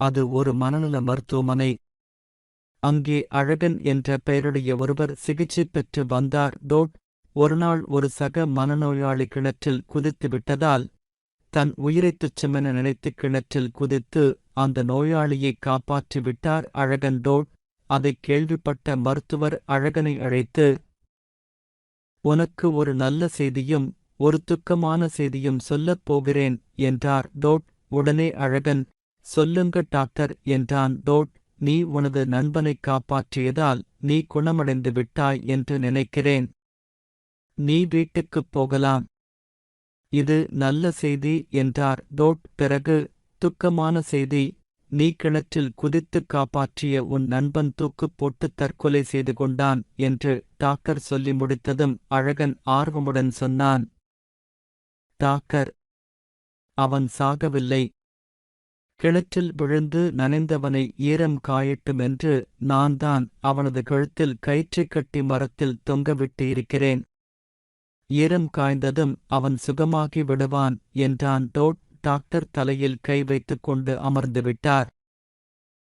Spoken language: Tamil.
அது ஒரு மனநல மருத்துவமனை. அங்கே அழகன் என்ற பெயருடைய ஒருவர் சிகிச்சை பெற்று வந்தார். டோட் ஒருநாள் ஒரு சக மனநோயாளி கிணற்றில் குதித்து விட்டதால் தன் உயிரைத் துச்சமென நினைத்து கிணற்றில் குதித்து அந்த நோயாளியை காப்பாற்றி விட்டார் அழகன். டோட் அதைக் கேள்விப்பட்ட மருத்துவர் அழகனை அழைத்து உனக்கு ஒரு நல்ல செய்தியும் ஒரு துக்கமான செய்தியும் சொல்லப் போகிறேன் என்றார். டோட் உடனே அழகன் சொல்லுங்க டாக்டர் என்றான் டோட் நீ உனது நண்பனைக் காப்பாற்றியதால் நீ குணமடைந்து விட்டாய் என்று நினைக்கிறேன். நீ வீட்டுக்குப் போகலாம். இது நல்ல செய்தி என்றார் டோட் பிறகு துக்கமான செய்தி நீ கிணற்றில் குதித்துக் காப்பாற்றிய உன் நண்பன் தூக்குப் போட்டு தற்கொலை செய்து கொண்டான் என்று டாக்டர் சொல்லி முடித்ததும் அழகன் ஆர்வமுடன் சொன்னான். டாக்டர் அவன் சாகவில்லை. கிணற்றில் விழுந்து நனைந்தவனை ஈரம் காயட்டுமென்று நான் தான் அவனது கழுத்தில் கயிற்றைக் கட்டி மரத்தில் தொங்கவிட்டு இருக்கிறேன் ஈரம் காய்ந்ததும் அவன் சுகமாகி விடுவான் என்றான். டோட் டாக்டர் தலையில் கை வைத்துக் கொண்டு அமர்ந்துவிட்டார்.